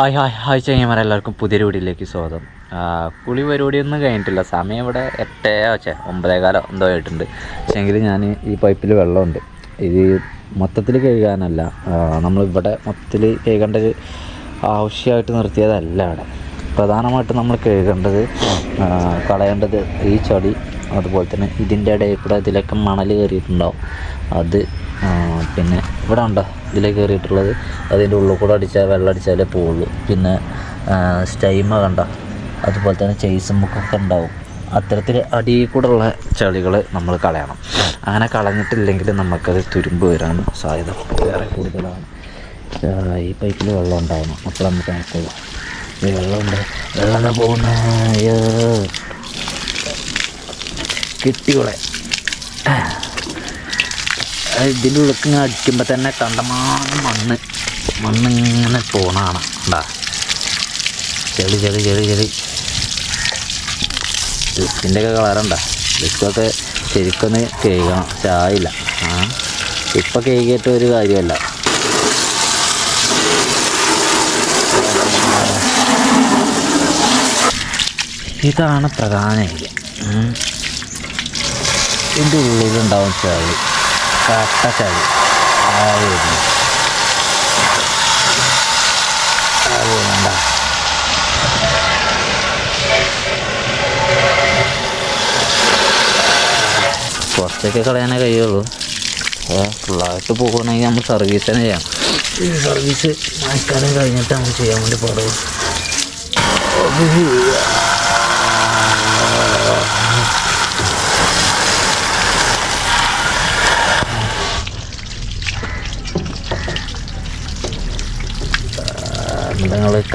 Hi hi hi ചങ്ങന്മാരെ എല്ലാവർക്കും പുതിയൊരു വീടിലേക്ക് സ്വാഗതം. കുളി പരിപാടിയൊന്നും കഴിഞ്ഞിട്ടില്ല. സമയം ഇവിടെ എട്ടേ വെച്ചേ ഒമ്പതേകാലോ എന്തോ ആയിട്ടുണ്ട്. പക്ഷേങ്കിൽ ഞാൻ ഈ പൈപ്പിൽ വെള്ളമുണ്ട്. ഇത് മൊത്തത്തിൽ കഴുകാനല്ല. നമ്മൾ നമ്മളിവിടെ മൊത്തത്തിൽ കഴുകേണ്ട ഒരു ആവശ്യമായിട്ട് നിർത്തിയതല്ല അവിടെ പ്രധാനമായിട്ടും നമ്മൾ കഴുകേണ്ടത് കളയേണ്ടത് ഈ ചളി അതുപോലെ തന്നെ ഇതിന്റെ ഇടയിൽ കൂടെ ഇതിലൊക്കെ മണൽ കയറിയിട്ടുണ്ടാവും. അത് പിന്നെ ഇവിടെ ഉണ്ടോ ഇതിലേ കയറിയിട്ടുള്ളത്. അതിന്റെ ഉള്ളിൽ കൂടെ അടിച്ചാൽ വെള്ളം അടിച്ചാലേ പോവുള്ളൂ. പിന്നെ സ്റ്റൈമ കണ്ട? അതുപോലെ തന്നെ ചെയ്സും മുക്കൊക്കെ ഉണ്ടാവും. അത്തരത്തിൽ അടിയിൽ കൂടെ ഉള്ള ചെളികൾ നമ്മൾ കളയണം. അങ്ങനെ കളഞ്ഞിട്ടില്ലെങ്കിൽ നമുക്കത് തുരുമ്പ് വരാൻ സാധ്യത വേറെ കൂടുതലാണ്. ഈ പൈപ്പിൽ വെള്ളം ഉണ്ടാവണം. അപ്പോൾ നമുക്ക് നടക്കുള്ളൂ ഈ വെള്ളമുണ്ട്. വെള്ളം പോകുന്ന? കിട്ടിയോളെ ഇതിന്റെ ഉള്ളിൽ ഇങ്ങനെ അടിക്കുമ്പോൾ തന്നെ കണ്ടമാനം മണ്ണ്. മണ്ണ് ഇങ്ങനെ പോണാണ്. ഉണ്ടാ ചെളി ചെളി ചെളി ചെളി. ലിസ്റ്റിന്റെയൊക്കെ കളറുണ്ടാ ലിസ്റ്റൊക്കെ ശരിക്കൊന്ന് കേൾക്കണം ചായയില്ല. ആ? ഇപ്പം കേൾക്കിയിട്ട് ഒരു കാര്യമല്ല. ഇതാണ് പ്രധാന ഏരിയ. ഇതിന്റെ ഉള്ളിലുണ്ടാവും ചളി കട്ട ചളി ആ വരുന്നു ആ വരുന്നുണ്ടാ കുറച്ചൊക്കെ കളയാനേ കഴിയുള്ളൂ. ഫുള്ളായിട്ട് പോകുകയാണെങ്കിൽ നമ്മൾ സർവീസ് തന്നെ ചെയ്യണം. ഈ സർവീസ് മഴക്കാലം കഴിഞ്ഞിട്ട് നമ്മൾ ചെയ്യാൻ വേണ്ടി പറയും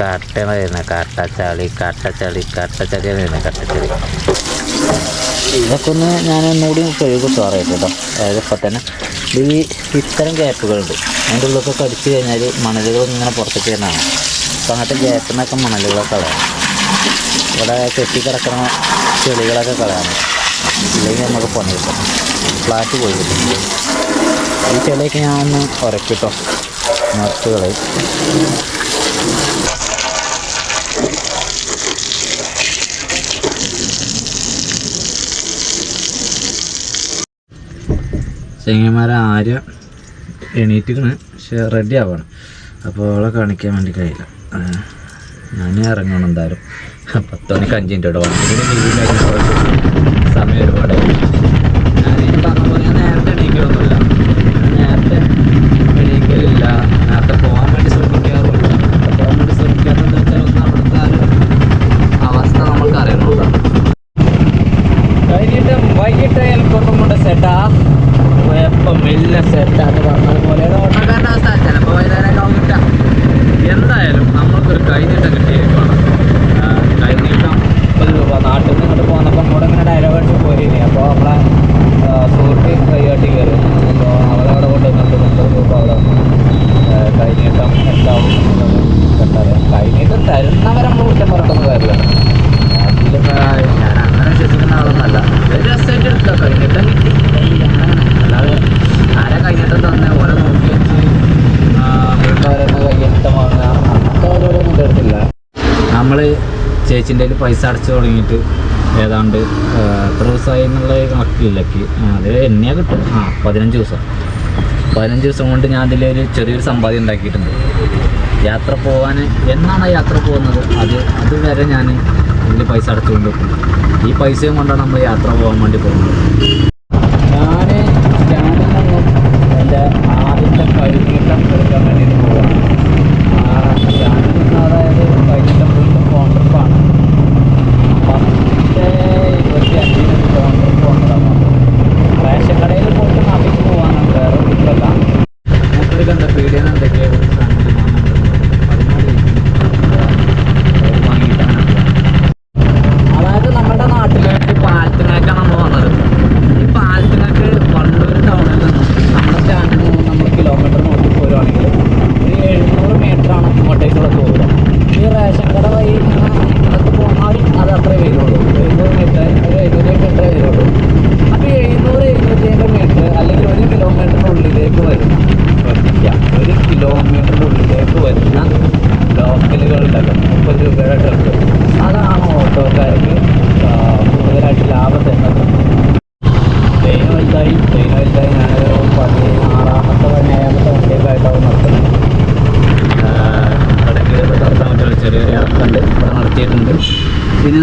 കാട്ടണ വരുന്നത് കാട്ടച്ചാളി കാട്ടച്ചാളി കാട്ടച്ചാളി ഇതൊക്കെ ഞാൻ ഒന്നുകൂടി കഴുകും സാറായിട്ട് കേട്ടോ. അതായത് ഇപ്പം തന്നെ ഈ ഇത്തരം ഗ്യാപ്പുകളുണ്ട്. അതിന്റെ ഉള്ളിലൊക്കെ കടിച്ചു കഴിഞ്ഞാൽ മണലുകൾ ഇങ്ങനെ പുറത്തേക്ക് വരുന്നതാണ്. അപ്പം അങ്ങനത്തെ ഗ്യാപ്പിൽ നിന്നൊക്കെ മണലുകളൊക്കെ കളയാം. ഇവിടെ കെട്ടി കിടക്കുന്ന ചെളികളൊക്കെ കളയാണ് ഇല്ലെങ്കിൽ നമുക്ക് പണി കിട്ടും. ഫ്ലാറ്റ് പോയി കിട്ടും. ഈ ചെളിയൊക്കെ ഞാൻ ഒന്ന് ഉരക്കിട്ടോ നിറച്ച് ചെങ്ങന്മാരെ ആര്യ എണീറ്റിക്കണ്? പക്ഷെ റെഡി ആവണം. അപ്പോൾ അവളെ കാണിക്കാൻ വേണ്ടി കഴിയില്ല. ഞാൻ ഇറങ്ങണം എന്തായാലും. പത്ത് മണിക്ക് അഞ്ച് മിനിറ്റ് ഇവിടെ വന്നു സമയം ഒരുപാടായി ഞാൻ ഈ പറഞ്ഞ പോലെ ഞാൻ നേരത്തെ എണീക്കലൊന്നുമില്ല നേരത്തെ എണീക്കലില്ല നേരത്തെ പോകാൻ വേണ്ടി ശ്രമിക്കാറുമില്ല പോകാൻ വേണ്ടി ശ്രമിക്കാത്തതെന്ന് വെച്ചാൽ ഒന്ന് അവിടുത്തെ ആ ഒരു അവസ്ഥ നമ്മൾക്ക് അറിയണമല്ലോ കഴിഞ്ഞിട്ട് വൈകിട്ട് എനിക്കൊന്നും കൂടെ സെറ്റാ എപ്പം വലിയ സെറ്റാന്ന് പറഞ്ഞത് പോലെ ഓട്ടക്കാരന്റെ അവസ്ഥ ചിലപ്പോൾ വൈകുന്നേരം ആവും കിട്ടാം എന്തായാലും നമ്മൾക്കൊരു കൈനീട്ടം കിട്ടിയേക്കാണ് കൈനീട്ടം മുപ്പത് രൂപ നാട്ടിൽ നിന്ന് ഇങ്ങോട്ട് പോന്നപ്പോൾ ഇവിടെ ഇങ്ങനെ ഡയലോഗായിട്ട് പോയിനി അപ്പോൾ നമ്മളെ ആ, സുഹൃത്ത് കൈകാട്ടി കയറി അപ്പോൾ അവരവിടെ കൊണ്ടുവന്നിട്ട് മുപ്പത് രൂപ അവിടെ ആ, കൈനീട്ടം എന്താവും എന്നുള്ളത് കണ്ടറിയാം കൈനീട്ടം തരുന്നവരെ നമ്മൾ കുറ്റം പറഞ്ഞിട്ടൊന്നും കാര്യമില്ല അതിലിപ്പോ ഞാൻ അങ്ങനെ വിശ്വസിക്കുന്ന ആളൊന്നല്ല ഒരു രസമായിട്ട് എടുക്കുക കഴിഞ്ഞിട്ട് കിട്ടി അങ്ങനെ അല്ലാതെ ആരെ കഴിഞ്ഞിട്ട് തന്നെ ഓരോ നോക്കി വെച്ച് വീട്ടുകാരെന്നെ കയ്യിട്ട് വാങ്ങുക അങ്ങനത്തെ ഓരോരോ എടുത്തില്ല നമ്മൾ ചേച്ചിന്റെ കയ്യിൽ പൈസ അടച്ചു തുടങ്ങിയിട്ട് ഏതാണ്ട് എത്ര ദിവസമായി എന്നുള്ള കണക്കിലേക്ക് അത് എന്നെയാ കിട്ടും ആ പതിനഞ്ച് ദിവസം. പതിനഞ്ച് ദിവസം കൊണ്ട് ഞാൻ അതിലൊരു ചെറിയൊരു സമ്പാദ്യം ഉണ്ടാക്കിയിട്ടുണ്ട്. യാത്ര പോകാൻ എന്നാണ് യാത്ര പോകുന്നത്? അത് അതുവരെ ഞാൻ ഇതിൽ പൈസ അടച്ചുകൊണ്ട് ഈ പൈസയും കൊണ്ടാണ് നമ്മൾ യാത്ര പോകാൻ വേണ്ടി പോകുന്നത്. ഞാൻ സ്റ്റാൻഡിൽ നിന്നും എന്റെ ആദ്യത്തെ കഴുനീട്ടം എടുക്കാൻ വേണ്ടിയിട്ട് പോവാണ് ആ സ്റ്റാൻഡിൽ നിന്ന് അതായത് കഴുനീട്ടം വീണ്ടും കോൺട്രിപ്പാണ് പത്ത് ഇരുപത്തി അഞ്ചിന് കോൺട്രിപ്പ് വന്നതാണ് റേഷൻ കടയിൽ പോയിട്ട് നാട്ടിലേക്ക് പോകാനാണ് വേറെ ഒരിക്കലല്ല മൂപ്പര് കണ്ട പീഡിയൻ എന്തൊക്കെയാണ് അതായത് നമ്മുടെ നാട്ടിലേക്ക് പാലത്തിനേക്കാണ് നമ്മൾ വന്നത് ഈ പാലത്തിനേക്ക്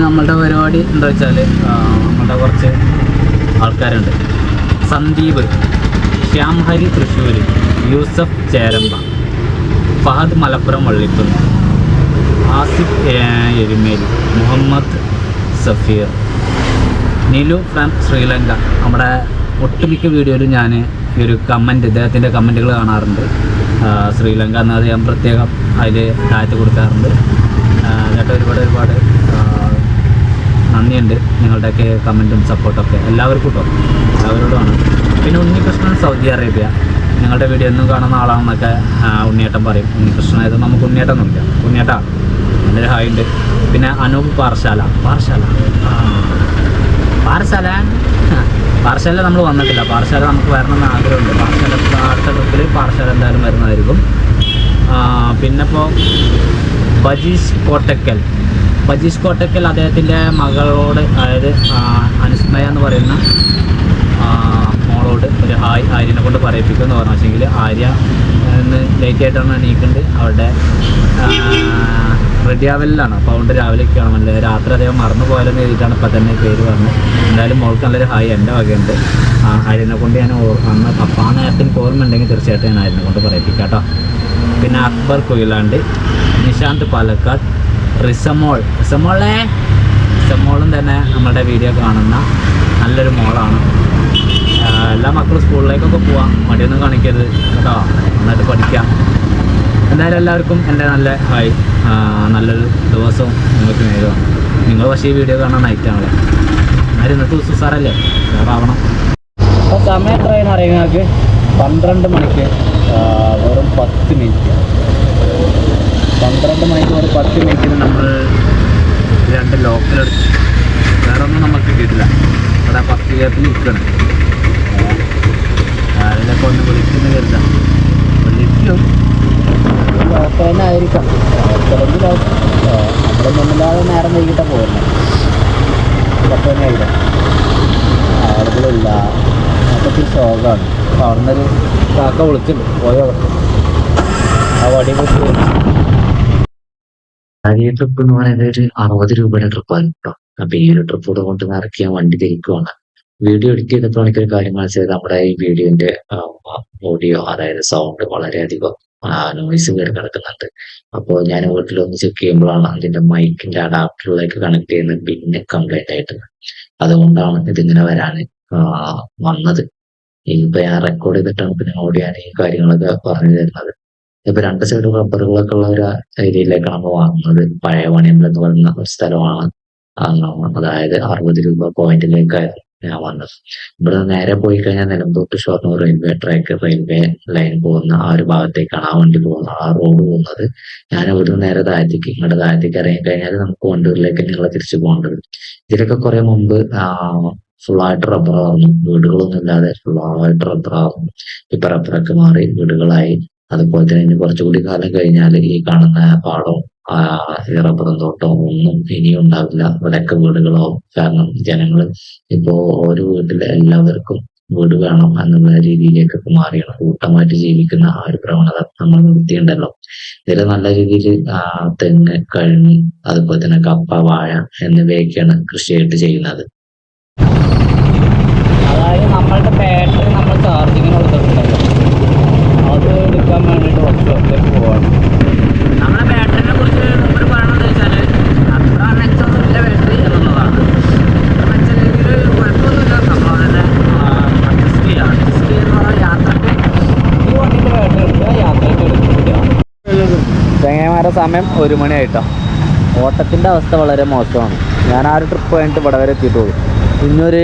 നമ്മളുടെ പരിപാടി എന്താ വെച്ചാൽ നമ്മുടെ കുറച്ച് ആൾക്കാരുണ്ട്. സന്ദീപ് ശ്യാംഹരി തൃശ്ശൂർ യൂസഫ് ചേരമ്പ ഫഹദ് മലപ്പുറം വള്ളിപ്പുറം ആസിഫ് എരുമേലി മുഹമ്മദ് സഫീർ നിലു ഫ്രം ശ്രീലങ്ക. നമ്മുടെ ഒട്ടുമിക്ക വീഡിയോയിലും ഞാൻ ഈ ഒരു കമന്റ് ഇദ്ദേഹത്തിന്റെ കമന്റുകൾ കാണാറുണ്ട്. ശ്രീലങ്ക എന്നത് ഞാൻ പ്രത്യേകം അതിൽ താഴ്ത്തി കൊടുക്കാറുണ്ട്. എന്നിട്ട് ഒരുപാട് ഒരുപാട് നന്ദിയുണ്ട് നിങ്ങളുടെയൊക്കെ കമന്റും സപ്പോർട്ടൊക്കെ എല്ലാവർക്കും കേട്ടോ എല്ലാവരോടുമാണ് പിന്നെ ഉണ്ണികൃഷ്ണൻ സൗദി അറേബ്യ. നിങ്ങളുടെ വീഡിയോ ഒന്നും കാണുന്ന ആളാണെന്നൊക്കെ ഉണ്ണിയേട്ടൻ പറയും. ഉണ്ണികൃഷ്ണൻ ആയത് നമുക്ക് നോക്കില്ല ഉണ്ണിയേട്ടാണ് എന്റെ ഹായ് ഉണ്ട്. പിന്നെ അനൂപ് പാറശാല ആ. പാറശാല പാറശാല നമ്മൾ വന്നിട്ടില്ല. പാറശാല നമുക്ക് വരണമെന്ന് ആഗ്രഹമുണ്ട്. പാറശാല അടുത്ത ട്രിപ്പിൽ പാറശാല എന്തായാലും വരുന്നതായിരിക്കും. പിന്നെ ഇപ്പോൾ ബജീഷ് കോട്ടക്കൽ. ബജീഷ് കോട്ടക്കൽ അദ്ദേഹത്തിന്റെ മകളോട് അതായത് അനുസ്മയ എന്ന് പറയുന്ന മോളോട് ഒരു ഹായ് ആര്യനെ കൊണ്ട് പറയിപ്പിക്കും എന്ന് വെച്ചെങ്കിൽ ആര്യ ഇന്ന് ലേറ്റ് ആയിട്ടാണ് എണീക്കുന്നത് അവരുടെ റെഡിയാവലിലാണ്. അപ്പോൾ അതുകൊണ്ട് രാവിലെ കാണുമല്ലേ രാത്രി അദ്ദേഹം മറന്നു പോയാലെന്ന് എഴുതിയിട്ടാണ് ഇപ്പം തന്നെ പേര് പറഞ്ഞത്. എന്തായാലും മോൾക്ക് നല്ലൊരു ഹായ് എന്റെ വകയുണ്ട്. ആര്യനെ കൊണ്ട് ഞാൻ അന്ന് അപ്പം ആ നേരത്തിന് ഓർമ്മ ഉണ്ടെങ്കിൽ തീർച്ചയായിട്ടും ഞാൻ ആര്യനെ കൊണ്ട് പറയിപ്പിക്കാം കേട്ടോ. പിന്നെ അക്ബർ കൊയിലാണ്ട് നിശാന്ത് പാലക്കാട് റിസമോൾ. റിസമോളെ? റിസമോളും തന്നെ നമ്മളുടെ വീഡിയോ കാണുന്ന നല്ലൊരു മോളാണ്. എല്ലാ മക്കളും സ്കൂളിലേക്കൊക്കെ പോവാം. മടിയൊന്നും കാണിക്കരുത് കേട്ടോ. നന്നായിട്ട് പഠിക്കാം. എന്തായാലും എല്ലാവർക്കും എന്റെ നല്ല ഹായ് നല്ലൊരു ദിവസവും നിങ്ങൾക്ക് നേരിടും നിങ്ങൾ പക്ഷേ ഈ വീഡിയോ കാണാൻ നൈറ്റാണല്ലേ എന്നാലും ഇന്നത്തെ ദിവസം സാറല്ലേ വേറെ ആവണം അപ്പോൾ സമയം എത്രയെന്ന് അറിയുന്നത് പന്ത്രണ്ട് മണിക്ക് വെറും പത്ത് മിനിറ്റ് പന്ത്രണ്ട് മണിക്കൂർ ഒരു പത്ത് മിനിറ്റിന് നമ്മൾ രണ്ട് ലോക്കലെടുത്തു വേറെ ഒന്നും നമുക്ക് കിട്ടില്ല. ഇവിടെ പത്ത് കയത്തിൽ നിൽക്കണം ആരെയൊക്കെ ഒന്ന് വിളിക്കുന്ന കരുതാം. വിളിക്കും. ലോക്കൽ ലോക്കലെങ്കിൽ നമ്മളൊന്നുമില്ലാതെ നേരം വൈകിട്ടാണ് പോകുന്നത് പത്ത് തന്നെ ആയിരിക്കാം ആളുകളില്ല. അതൊക്കെ ശോകമാണ് അപ്പോൾ അവിടെ നിന്നൊരു കാക്ക വിളിച്ചിട്ടുണ്ട്. പോയോ? ആ വടി കുത്തി ഈ ട്രിപ്പ് എന്ന് പറയുന്നത് ഒരു അറുപത് രൂപയുടെ ട്രിപ്പാണ് കേട്ടോ അപ്പൊ ഈ ഒരു ട്രിപ്പ് കൂടെ കൊണ്ട് നിറക്കിയ വണ്ടി തിരിക്കുവാണ്. വീഡിയോ എഡിറ്റ് ചെയ്തപ്പോൾ എനിക്കൊരു കാര്യം മനസ്സിലായത് നമ്മുടെ ഈ വീഡിയോന്റെ ഓഡിയോ അതായത് സൗണ്ട് വളരെയധികം നോയിസ് കയറി കിടക്കുന്നുണ്ട്. അപ്പോൾ ഞാൻ വീട്ടിലൊന്ന് ചെക്ക് ചെയ്യുമ്പോഴാണ് അതിന്റെ മൈക്കിന്റെ അഡാപ്റ്ററിലേക്ക് കണക്ട് ചെയ്യുന്ന പിന്നെ കംപ്ലൈന്റ് ആയിട്ട്. അതുകൊണ്ടാണ് ഇതിങ്ങനെ വരാൻ വന്നത്. ഇനിയിപ്പോ ഞാൻ റെക്കോർഡ് ചെയ്തിട്ടാണ് പിന്നെ ഓഡിയോ ഈ കാര്യങ്ങളൊക്കെ പറഞ്ഞു തരുന്നത്. ഇപ്പൊ രണ്ട് സൈഡ് റബ്ബറുകളൊക്കെ ഉള്ള ഒരു ഏരിയയിലേക്കാണ് നമ്മൾ വാങ്ങുന്നത്. പഴയ പണിയമ്പലം എന്ന് പറയുന്ന ഒരു സ്ഥലമാണ്. അതായത് അറുപത് രൂപ പോയിന്റിലേക്കായിരുന്നു ഞാൻ വന്നത്. ഇവിടെ നേരെ പോയി കഴിഞ്ഞാൽ Nilambur Shoranur railway track railway line പോകുന്ന ആ ഒരു ഭാഗത്തേക്കാണ് ആ വണ്ടി പോകുന്നത് ആ റോഡ് പോകുന്നത്. ഞാൻ ഇവിടുന്ന് നേരെ താഴത്തേക്ക് ഇങ്ങോട്ട് താഴത്തേക്ക് ഇറങ്ങി കഴിഞ്ഞാൽ നമുക്ക് വണ്ടൂരിലേക്ക് തന്നെയുള്ള തിരിച്ചു പോകേണ്ടത് ഇതിലൊക്കെ കുറെ മുമ്പ് ഫുള്ളായിട്ട് റബ്ബറാകുന്നു വീടുകളൊന്നും ഇല്ലാതെ ഫുള്ളായിട്ട് റബ്ബറാകുന്നു ഇപ്പൊ റബ്ബറൊക്കെ മാറി വീടുകളായി. അതുപോലെ തന്നെ ഇനി കുറച്ചുകൂടി കാലം കഴിഞ്ഞാൽ ഈ കാണുന്ന പാടവും ആ, ഈ തോട്ടവും ഒന്നും ഇനിയും ഉണ്ടാവില്ല. വിലക്ക് വീടുകളോ കാരണം ജനങ്ങൾ ഇപ്പോ ഓരോ വീട്ടിലെ എല്ലാവർക്കും വീട് വേണം എന്നുള്ള രീതിയിലേക്കൊക്കെ മാറിയാണ്. കൂട്ടമായിട്ട് ജീവിക്കുന്ന ആ ഒരു പ്രവണത നമ്മൾ നിർത്തിയുണ്ടല്ലോ ഇതിൽ നല്ല രീതിയിൽ തെങ്ങ് കഴുങ്ങി അതുപോലെ തന്നെ കപ്പ വാഴ എന്നിവയൊക്കെയാണ് കൃഷിയായിട്ട് ചെയ്യുന്നത്. അതായത് നമ്മളുടെ ബാറ്ററി നമ്മൾ ചാർജിങ്ങിന് കൊടുത്തിട്ടുണ്ടല്ലോ അത് എടുക്കാൻ വേണ്ടിയിട്ട് പോവാണ്. നമ്മുടെ ബാറ്ററിനെ കുറിച്ച് മുമ്പ് പറയണമെന്ന് വെച്ചാൽ അത്ര മെച്ചമൊന്നുമില്ല ബാറ്ററി എന്നുള്ളതാണ്. അത്ര മെച്ചമില്ലെങ്കിൽ കുഴപ്പമൊന്നുമില്ല. നമ്മൾ അതിനെ അഡ്ജസ്റ്റ് ചെയ്യുക അഡ്ജസ്റ്റ് ചെയ്യുന്ന യാത്രയ്ക്ക് ഈ വണ്ടിന്റെ ബാറ്ററി എടുക്കുക യാത്രയ്ക്ക് എടുക്കില്ല ചെങ്ങന്മാരെ സമയം ഒരു മണിയായിട്ടോ. ഓട്ടത്തിന്റെ അവസ്ഥ വളരെ മോശമാണ്. ഞാൻ ആ ഒരു ട്രിപ്പ് കഴിഞ്ഞിട്ട് ഇവിടെ വരെ എത്തിയിട്ടുള്ളൂ. ഇന്നൊരു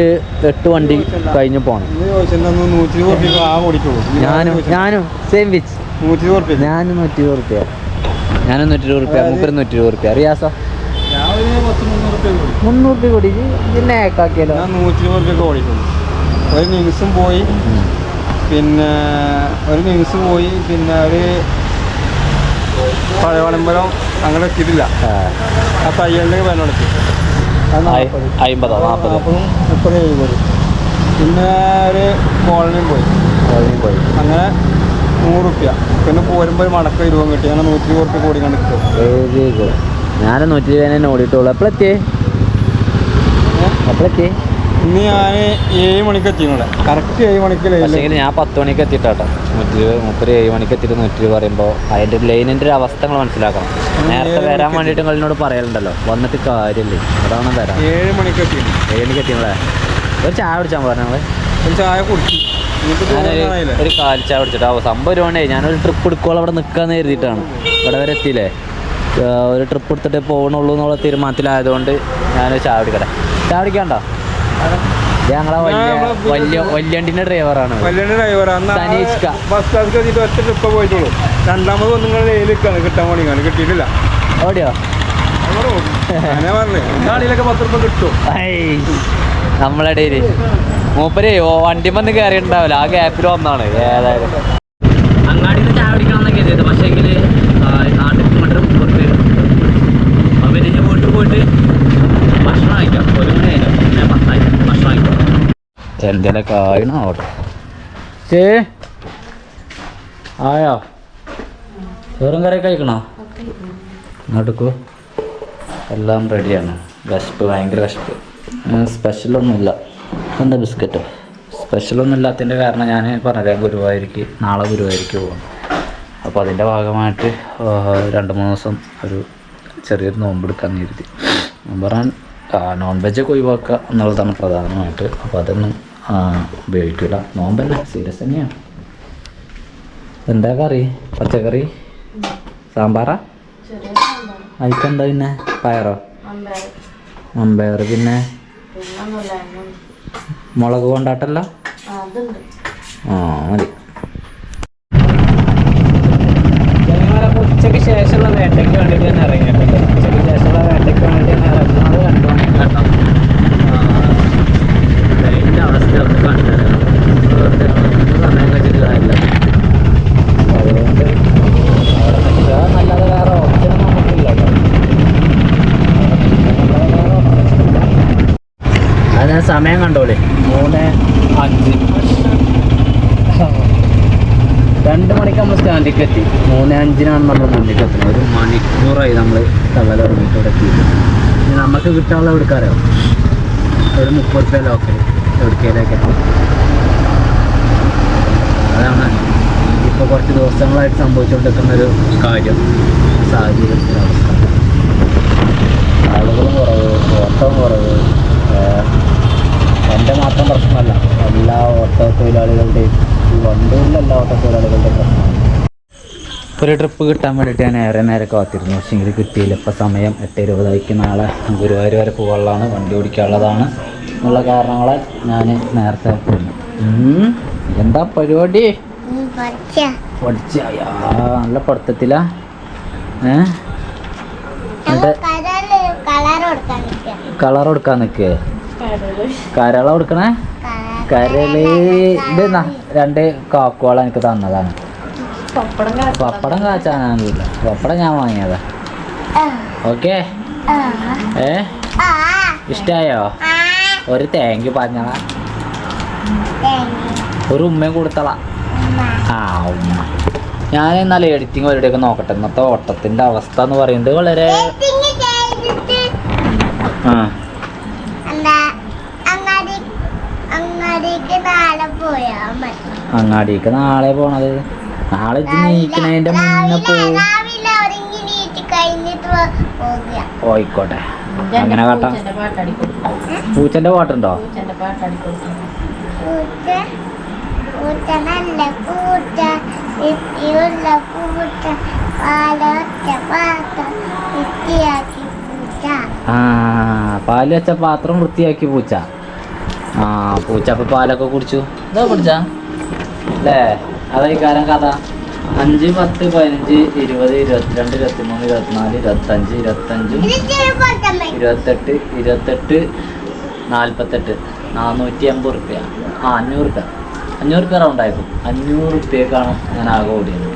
എട്ട് വണ്ടി കഴിഞ്ഞ് പോകണം ഞാനും ഞാനും സെയിം വിച്ച് റുപ്യ ഞാനും നൂറ്റി ഇരുപത് റുപ്യ ഞാനും നൂറ്റി ഇരുപത് റുപ്യ മുപ്പത് നൂറ്റി ഇരുപത് റുപ്യ റിയാസോ? ഞാൻ മുന്നൂറ് റുപ്യ റുപ്യ കൂടി ഇതിനെ ഏക്കാക്കിയല്ലോ ഞാൻ നൂറ്റി ഇരുപത് ഓടിക്കുള്ളൂ ഒരു നിമിഷം പോയി പിന്നെ ഒരു നിമിഷം പോയി പിന്നെ ഒരു പഴവളമ്പലം അങ്ങനെ എത്തിയിട്ടില്ല. ആ. തയ്യലിന്റെ വില നാൽപ്പത് അമ്പതോ നാൽപ്പതും മുപ്പത് എഴുപത്. പിന്നെ ഒരു കോളനിയും പോയി. പോയി. അങ്ങനെ നൂറ് റുപ്യ. പിന്നെ പോരുമ്പോൾ മടക്കം ഇരുപതും കിട്ടി. അങ്ങനെ നൂറ്റി ഇരുപത് റുപ്യ കൂടി കണ്ടിട്ട് ഞാൻ നൂറ്റി ഇരുപതിനെ ഓടിയിട്ടുള്ളൂ. എപ്പോഴെത്തിയേ എപ്പോഴെത്തി ഇന്ന് ഞാൻ ഏഴ് മണിക്ക് എത്തി കറക്റ്റ് ഏഴ് മണിക്ക് പക്ഷേ ഞാൻ പത്ത് മണിക്ക് എത്തിട്ടാട്ടോ നൂറ്റി മുപ്പത് ഏഴ് മണിക്ക് എത്തിയിട്ട് നൂറ്റി പറയുമ്പോൾ അതിന്റെ ലൈനിന്റെ ഒരു അവസ്ഥ നിങ്ങൾ മനസ്സിലാക്കണം. നേരത്തെ വരാൻ വേണ്ടിയിട്ട് നിങ്ങളോട് പറയലുണ്ടല്ലോ. വന്നിട്ട് കാര്യമില്ലേ? അതാണ് വരാം ഏഴ് മണിക്ക് എത്തി ഏഴ് മണിക്ക് എത്തിയങ്ങളെ ഒരു ചായ കുടിച്ചാൽ പറഞ്ഞു ഞങ്ങൾ ഒരു ചായ കുടിച്ചു. ഞാനൊരു ഒരു കാൽച്ച ആ സംഭവം ഒരു വേണ്ടേ ഞാനൊരു ട്രിപ്പ് എടുക്കുമ്പോൾ അവിടെ നിൽക്കാന്ന് കരുതിയിട്ടാണ്. ഇവിടെ വരെ എത്തിയില്ലേ? ഒരു ട്രിപ്പ് എടുത്തിട്ട് പോകണുള്ളൂ എന്നുള്ള തീരുമാനത്തിലായതുകൊണ്ട് ഞാൻ ചാവടിക്കട്ടെ ചാവടിക്കണ്ടോ ഞങ്ങളെ വലിയ വലിയ വല്യണ്ടിന്റെ ഡ്രൈവറാണ് പോയിട്ടുള്ളൂ. രണ്ടാമത് നിങ്ങൾ കിട്ടാൻ കിട്ടിയിട്ടില്ല. ഓടിയോ? നമ്മളെ മൂപ്പര് വണ്ടി വന്ന് കയറിയിട്ടുണ്ടാവില്ല ആ ഗ്യാപ്പിൽ വന്നാണ്. ഏതായാലും. ചെയ്തത് പക്ഷേ പോയിട്ട് ഒരു ആയോ? കറി കഴിക്കണോ? ഇങ്ങോട്ടേക്കോ എല്ലാം റെഡിയാണ് വിശപ്പ് ഭയങ്കര വിശപ്പ്. സ്പെഷ്യലൊന്നുമില്ല എന്താ ബിസ്ക്കറ്റോ? സ്പെഷ്യലൊന്നും ഇല്ലാത്തതിന്റെ കാരണം ഞാൻ പറഞ്ഞില്ല ഗുരുവായൂർക്ക് നാളെ ഗുരുവായൂർക്ക് പോകും. അപ്പോൾ അതിന്റെ ഭാഗമായിട്ട് രണ്ട് മൂന്ന് ദിവസം ഒരു ചെറിയൊരു നോമ്പെടുക്കാൻ കരുതി. ഞാൻ പറയാൻ നോൺ വെജൊക്കെ ഒഴിവാക്കുക എന്നുള്ളതാണ് പ്രധാനമായിട്ട്. അപ്പോൾ അതൊന്നും ഉപയോഗിക്കില്ല നോമ്പല്ല സീരിയസ് തന്നെയാണ്. എന്താ കറി? പച്ചക്കറി? സാമ്പാറാ? അതിക്കെന്താ പിന്നെ? പയറോ? അമ്പയർ പിന്നെ? മുളക് കൊണ്ടാട്ടല്ല? ആ മതി ഉച്ചയ്ക്ക് ശേഷമുള്ള വേട്ടയ്ക്ക് വേണ്ടിയിട്ട് ഞാൻ ഇറങ്ങിയിട്ടുണ്ട് ഉച്ചയ്ക്ക് ശേഷമുള്ള വേട്ടയ്ക്ക് വേണ്ടിയിട്ട് ഞാൻ ഇറങ്ങുന്നത് രണ്ടു മണി കേട്ടോ അതിന്റെ അവസ്ഥ ഒന്ന് കണ്ടുതരാം വെറുതെ ഒന്നും സമയം വെച്ചിട്ട് കാര്യമില്ല അതുകൊണ്ട് അവിടെ നിൽക്കുക നല്ലത് വേറെ ഓപ്ഷൻ നമുക്കില്ല കേട്ടോ അത് ഞാൻ സമയം കണ്ടോളേ. മൂന്ന് അഞ്ച്. രണ്ട് മണിക്ക് നമ്മൾ സ്റ്റാൻഡിലേക്ക് എത്തി. മൂന്ന് അഞ്ചിനാണ് നമ്മൾ മുന്നിലേക്ക് എത്തുന്നത്. ഒരു മണിക്കൂറായി നമ്മൾ തള്ളൽ ഇറങ്ങിയിട്ട് എത്തിയിട്ട്. ഇനി നമുക്ക് കിട്ടാനുള്ള എടുക്കാറോ ഒരു മുപ്പത് രൂപ ലോക്കൽ എവിടേക്കേലൊക്കെ. അതാണ് ഇപ്പോൾ കുറച്ച് ദിവസങ്ങളായിട്ട് സംഭവിച്ചുകൊണ്ടിരിക്കുന്ന ഒരു കാര്യം. സാഹചര്യത്തിന്റെ അവസ്ഥ. ആളുകളും കുറവ് ഓട്ടം കുറവ് ഏഹ് എന്റെ മാത്രം പ്രശ്നമല്ല എല്ലാ ഓട്ടോ തൊഴിലാളികളുടെയും ഈ വണ്ടിയിലുള്ള എല്ലാ ഓട്ടോ പ്രശ്നം. പ്രശ്നമാണ് ഒരു ട്രിപ്പ് കിട്ടാൻ വേണ്ടിയിട്ട് ഞാൻ ഏറെ നേരെ കാത്തിരുന്നു. പക്ഷേ എങ്കിൽ കിട്ടിയില്ല. ഇപ്പം സമയം എട്ട് ഇരുപതായിക്ക് നാളെ ഗുരുവായൂർ വരെ പോകാനുള്ളതാണ്. വണ്ടി ഓടിക്കാനുള്ളതാണ്. എന്നുള്ള കാരണങ്ങളെ ഞാൻ നേരത്തെ പോന്നു. എന്താ പരിപാടി? പഠിച്ച നല്ല പഠിത്തത്തിലാ. ഏ? കളർ കൊടുക്കാൻ നിൽക്കുക. കളർ കൊടുക്കാൻ നിൽക്കേ. കരള കൊടുക്കണേ? കരൾ. ഇത് രണ്ട് കാക്കോള എനിക്ക് തന്നതാണ്. പപ്പടം കാച്ചാനില്ല പപ്പടം ഞാൻ വാങ്ങിയതാ. ഓക്കെ. ഏ? ഇഷ്ടായോ? ഒരു തേങ്ങ പറഞ്ഞള ഒരു ഉമ്മയും കൊടുത്തള. ആ ഉമ്മ. ഞാൻ എന്നാൽ എഡിറ്റിംഗ് പരിപാടിയൊക്കെ നോക്കട്ടെ. ഇന്നത്തെ ഓട്ടത്തിന്റെ അവസ്ഥ എന്ന് പറയുന്നത് വളരെ ആ എന്താ അങ്ങാടി അങ്ങാടിക്ക് നാളെ പോയാ മതി അങ്ങാടിക്ക് നാളെ പോണത്. നാളെ നീക്കണേന്റെ മുന്നേ പോയിക്കോട്ടെ. അങ്ങനെ കാട്ടാം. പൂച്ചന്റെ പാട്ടുണ്ടോ? ആ പാൽ വെച്ച പാത്രം വൃത്തിയാക്കി പൂച്ച. ആ പൂച്ച അപ്പൊ പാലൊക്കെ കുടിച്ചു. എന്താ കുടിച്ച. അല്ലേ അതായി കാരം കഥ. അഞ്ച് പത്ത് പതിനഞ്ച് ഇരുപത് ഇരുപത്തിരണ്ട് ഇരുപത്തിമൂന്ന് ഇരുപത്തിനാല് ഇരുപത്തഞ്ച് ഇരുപത്തഞ്ച് ഇരുപത്തെട്ട് ഇരുപത്തെട്ട് നാൽപ്പത്തെട്ട് നാനൂറ്റി അമ്പത് റുപ്യ. ആ അഞ്ഞൂറ് റുപ്യ. അഞ്ഞൂറ് റുപ്യ റൗണ്ട് ആയിരിക്കും അഞ്ഞൂറ് റുപ്യക്കാണ് ഞാൻ ആകെ ഓടിയത്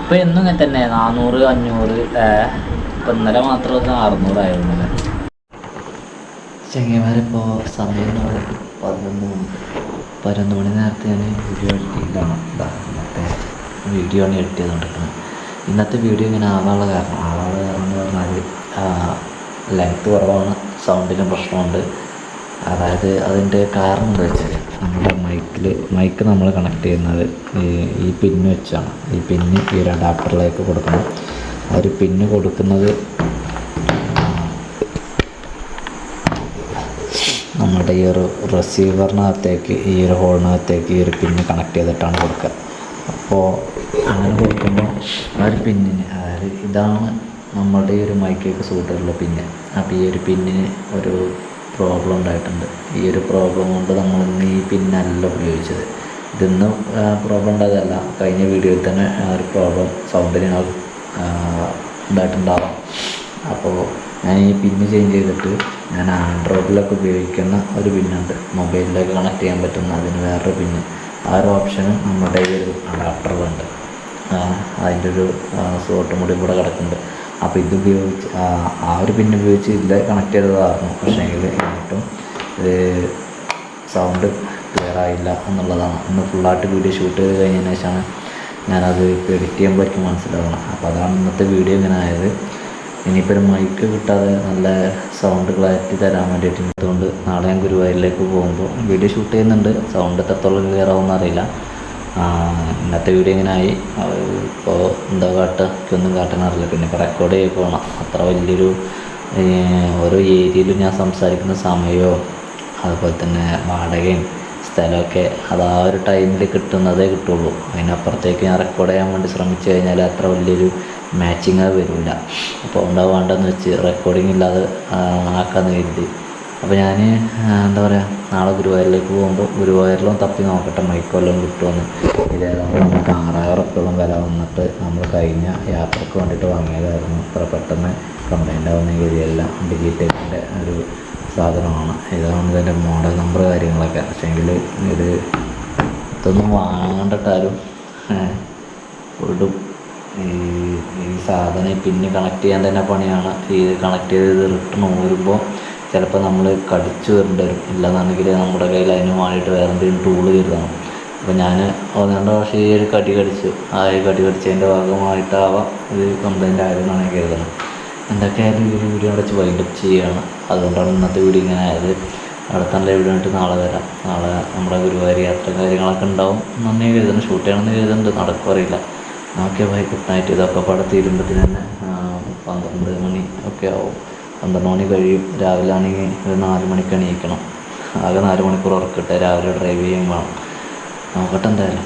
ഇപ്പം എന്നും ഇങ്ങനെ തന്നെ. നാനൂറ് അഞ്ഞൂറ് ഇപ്പൊ ഇന്നലെ മാത്രം അറുന്നൂറായിരുന്നു അല്ലേ ചെങ്ങന്മാരിപ്പോൾ സമയം പതിനൊന്ന് പതിനൊന്ന് മണി നേരത്തെ ഞാൻ വീഡിയോ എഡിറ്റ് ചെയ്താണ് ഇന്നത്തെ വീഡിയോ ആണ് എഡിറ്റ് ചെയ്തുകൊണ്ടിരിക്കുന്നത് ഇന്നത്തെ വീഡിയോ ഇങ്ങനെ ആവാനുള്ള കാരണം ആവാനുള്ള കാരണം എന്ന് പറഞ്ഞാൽ ലെങ്ത്ത് കുറവാണ് സൗണ്ടിനും പ്രശ്നമുണ്ട്. അതായത് അതിന്റെ കാരണം എന്താ വെച്ചാൽ നമ്മുടെ മൈക്കിൽ മൈക്ക് നമ്മൾ കണക്ട് ചെയ്യുന്നത് ഈ പിന്ന് വെച്ചാണ്. ഈ പിന്ന് ഈ ഒരു അഡാപ്റ്ററിലേക്ക് കൊടുക്കണം. ആ ഒരു പിന്ന് കൊടുക്കുന്നത് നമ്മുടെ ഈ ഒരു റിസീവറിനകത്തേക്ക് ഈ ഒരു ഹോളിനകത്തേക്ക് ഈ ഒരു പിന്ന് കണക്ട് ചെയ്തിട്ടാണ് കൊടുക്കുക. അപ്പോൾ അങ്ങനെ കൊടുക്കുമ്പോൾ ആ ഒരു പിന്നിന് അതായത് ഇതാണ് നമ്മുടെ ഈ ഒരു മൈക്കേക്ക് സൂട്ടുള്ള പിന്ന് അപ്പോൾ ഈ ഒരു പിന്നിന് ഒരു പ്രോബ്ലം ഉണ്ടായിട്ടുണ്ട്. ഈ ഒരു പ്രോബ്ലം കൊണ്ട് നമ്മൾ ഇന്ന് ഈ പിന്നല്ല ഉപയോഗിച്ചത്. ഇതിന്ന് പ്രോബ്ലം ഉണ്ടായതല്ല. കഴിഞ്ഞ വീഡിയോയിൽ തന്നെ ആ ഒരു പ്രോബ്ലം സൗണ്ടിന് ഉണ്ടായിട്ടുണ്ടാവാം. അപ്പോൾ ഞാൻ ഈ പിന്ന് ചേഞ്ച് ചെയ്തിട്ട് ഞാൻ ആൻഡ്രോയിഡിലൊക്കെ ഉപയോഗിക്കുന്ന ഒരു പിന്നുണ്ട്. മൊബൈലിലേക്ക് കണക്ട് ചെയ്യാൻ പറ്റുന്ന അതിന് വേറൊരു പിന്ന്. ആ ഒരു ഓപ്ഷന് നമ്മുടെ ഈ ഒരു അഡാപ്റ്ററിലുണ്ട് അതിന്റെ ഒരു സോട്ടും കൂടി ഇവിടെ കിടക്കുന്നുണ്ട്. അപ്പോൾ ഇത് ഉപയോഗിച്ച് ആ, ഒരു പിന്ന് ഉപയോഗിച്ച് ഇതിൽ കണക്ട് ചെയ്തതായിരുന്നു. പക്ഷേ എങ്കിൽ എന്നിട്ടും സൗണ്ട് ക്ലിയർ ആയില്ല എന്നുള്ളതാണ്. ഇന്ന് ഫുള്ളായിട്ട് വീഡിയോ ഷൂട്ട് ചെയ്ത് കഴിഞ്ഞതിന് ശേഷമാണ് ഞാനത് എഡിറ്റ് ചെയ്യുമ്പോൾ എനിക്ക് മനസ്സിലാവണം. അപ്പോൾ അതാണ് ഇന്നത്തെ വീഡിയോ ഇങ്ങനെ ആയത്. ഇനിയിപ്പോൾ ഒരു മൈക്ക് കിട്ടാതെ നല്ല സൗണ്ട് ക്ലാരിറ്റി തരാൻ വേണ്ടിയിട്ട് അതുകൊണ്ട് നാളെ ഞാൻ ഗുരുവായൂരിലേക്ക് പോകുമ്പോൾ വീഡിയോ ഷൂട്ട് ചെയ്യുന്നുണ്ട്. സൗണ്ട് എത്രത്തോളം ക്ലിയർ ആവുമെന്ന് അറിയില്ല. ഇന്നത്തെ വീഡിയോ ഇങ്ങനെ ആയി. ഇപ്പോൾ എന്താ കാട്ടുക എനിക്കൊന്നും കാട്ടാനറിയില്ല പിന്നെ ഇപ്പോൾ റെക്കോർഡ് ചെയ്ത് പോകണം അത്ര വലിയൊരു ഓരോ ഏരിയയിലും ഞാൻ സംസാരിക്കുന്ന സമയവും അതുപോലെ തന്നെ വാടകയും സ്ഥലമൊക്കെ അത് ആ ഒരു ടൈമിൽ കിട്ടുന്നതേ കിട്ടുള്ളൂ. അതിനപ്പുറത്തേക്ക് ഞാൻ റെക്കോർഡ് ചെയ്യാൻ വേണ്ടി ശ്രമിച്ചു കഴിഞ്ഞാൽ അത്ര വലിയൊരു മാച്ചിങ് വരില്ല അപ്പോൾ ഉണ്ടാവേണ്ടെന്ന് വെച്ച് റെക്കോർഡിംഗ് ഇല്ലാതെ ആക്കാമെന്ന് കരുതി. അപ്പോൾ ഞാൻ എന്താ പറയുക നാളെ ഗുരുവായൂരിലേക്ക് പോകുമ്പോൾ ഗുരുവായൂരിലും തപ്പി നോക്കട്ടെ മൈക്കൊല്ലം കിട്ടുമെന്ന് ഇതേതാണ് നമുക്ക് ആറായിരം ഉറുപ്പോളം വില വന്നിട്ട് നമ്മൾ കഴിഞ്ഞ യാത്രയ്ക്ക് വേണ്ടിയിട്ട് വാങ്ങിയതായിരുന്നു. അത്ര പെട്ടെന്ന് കംപ്ലൈന്റ് ആവുന്ന ഗതിയെല്ലാം ഡിജിറ്റലിന്റെ ഒരു സാധനമാണ്. ഇതാണ് ഇതിന്റെ മോഡൽ നമ്പർ കാര്യങ്ങളൊക്കെ. പക്ഷേങ്കിൽ ഇത് ഇതൊന്നും വാങ്ങേണ്ടിട്ടാരും വിടും ഈ ഈ സാധനം പിന്നെ കണക്ട് ചെയ്യാൻ തന്നെ പണിയാണ്. ഈ കണക്ട് ചെയ്ത് റിട്ടേൺ ഊരുമ്പോൾ ചിലപ്പോൾ നമ്മൾ കടിച്ചു വരേണ്ടി വരും. ഇല്ലെന്നുണ്ടെങ്കിൽ നമ്മുടെ കയ്യിൽ അതിന് വേണ്ടിയിട്ട് വേറെ എന്തെങ്കിലും ടൂൾ കരുതണം. അപ്പോൾ ഞാൻ ഒന്നാണ്ട് പക്ഷേ ഈ ഒരു കടി കടിച്ചു ആ ഒരു കടി കടിച്ചതിന്റെ ഭാഗമായിട്ടാവാം ഇത് കംപ്ലൈന്റ് ആയതെന്നാണ് ഞാൻ കരുതുന്നത്. എന്തൊക്കെയായാലും ഈ ഒരു വീഡിയോ അടച്ച് വൈൻഡപ്പ് ചെയ്യുകയാണ് അതുകൊണ്ടാണ് ഇന്നത്തെ വീഡിയോ ഇങ്ങനെ ആയത്. അടുത്ത നല്ല വീഡിയോ ആയിട്ട് നാളെ വരാം. നാളെ നമ്മുടെ ഗുരുവായൂർ യാത്ര കാര്യങ്ങളൊക്കെ ഉണ്ടാവും. നന്ദി കരുതുന്നു. ഷൂട്ട് ചെയ്യണമെന്ന് കരുതുന്നുണ്ട്. നടക്കും അറിയില്ല ബൈ ഗുഡ് നൈറ്റ് ഇതൊക്കെ പാടെ തീരുമ്പത്തിന് തന്നെ പന്ത്രണ്ട് മണി ഒക്കെ ആവും. പന്ത്രണ്ട് മണി കഴിയും. രാവിലെ ആണെങ്കിൽ ഒരു നാല് മണിക്ക് എണീക്കണം. ആകെ നാല് മണിക്കൂർ ഉറക്കട്ടെ. രാവിലെ ഡ്രൈവ് ചെയ്യും നോക്കട്ടെ എന്തായാലും